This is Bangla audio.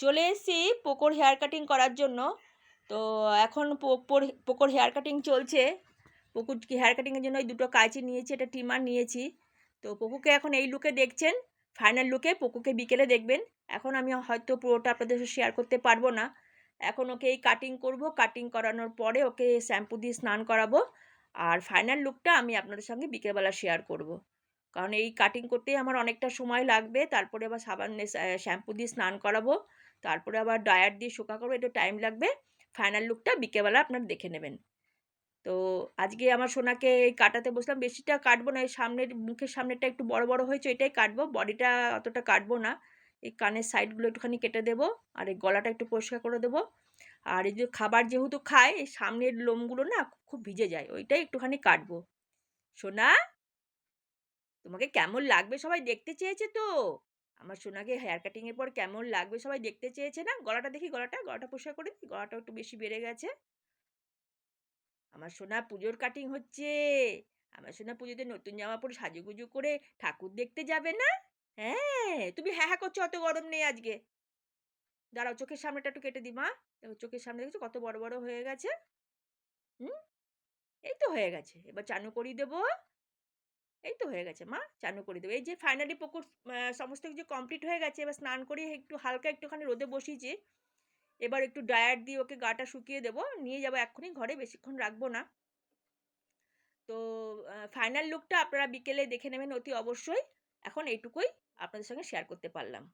চলে এসেছি পোকোর হেয়ার কাটিং করার জন্য। তো এখন পোকোর পোকোর হেয়ার কাটিং চলছে। পোকুর হেয়ার কাটিংয়ের জন্য ওই দুটো কাঁচি নিয়েছি, একটা ট্রিমার নিয়েছি। তো পোকুকে এখন এই লুকে দেখছেন। ফাইনাল লুকে পোকুকে বিকেলে দেখবেন। এখন আমি হয়তো পুরোটা আপনাদের সাথে শেয়ার করতে পারব না। এখন ওকে এই কাটিং করব। কাটিং করানোর পরে ওকে শ্যাম্পু দিয়ে স্নান করাবো। আর ফাইনাল লুকটা আমি আপনাদের সঙ্গে বিকেলবেলা শেয়ার করব। কারণ এই কাটিং করতেই আমার অনেকটা সময় লাগবে। তারপরে আবার সাবান শ্যাম্পু দিয়ে স্নান করাবো। তারপরে আবার ডায়ার দিয়ে শুকা করব, একটু টাইম লাগবে ফাইনাল লুকটা বিকেলবেলা আপনারা দেখে নেবেন। তো আজকে আমার সোনাকে এই কাটাতে বসলাম, বেশিটা কাটবো না, এই সামনের, মুখের সামনেটা একটু বড় বড় হয়েছে, এটাই কাটবো বডিটা অতটা কাটবো না, এই কানের সাইডগুলো একটুখানি কেটে দেবো, আর এই গলাটা একটু পরিষ্কার করে দেবো, আর এই যে খাবার যেহেতু খায়, এই সামনের লোমগুলো না খুব ভিজে যায়, ওইটাই একটুখানি কাটবো। সোনা, তোমাকে কেমন লাগবে সবাই দেখতে চেয়েছে তো? আমার সোনাকে হেয়ার কাটিংয়ের পর কেমন লাগবে? সবাই দেখতে চেয়েছে না? গলাটা দেখি, গলাটা? গলাটা পরিষ্কার করে দিই? গলাটা একটু বেশি বেড়ে গেছে। আমার সোনা পুজোর কাটিং হচ্ছে। আমার সোনা পুজোতে নতুন জামা পরে সাজুগুজু করে ঠাকুর দেখতে যাবে না? হ্যাঁ তুমি হ্যাঁ হ্যাঁ করছ, অত গরম নেই আজকে। দাঁড়াও, চোখের সামনেটা একটু কেটে দি মা। দেখো, চোখের সামনে দেখছ কত বড় বড় হয়ে গেছে? হুম? এই তো হয়ে গেছে। এবার চানু করিয়ে দেবো। এই তো হয়ে গেছে। মা, চানু করে দেবো। এই যে ফাইনালি পুকুর সমস্ত কিছু কমপ্লিট হয়ে গেছে, এবার স্নান করিয়ে একটু হালকা একটুখানি রোদে বসিয়েছি। এবার একটু ডায়ার দিয়ে ওকে গাটা শুকিয়ে দেবো। নিয়ে যাব এক্ষুনি ঘরে, বেশিক্ষণ রাখব না। তো ফাইনাল লুকটা আপনারা বিকেলে দেখে নেবেন অতি অবশ্যই। এখন এইটুকুই আপনাদের সঙ্গে শেয়ার করতে পারলাম।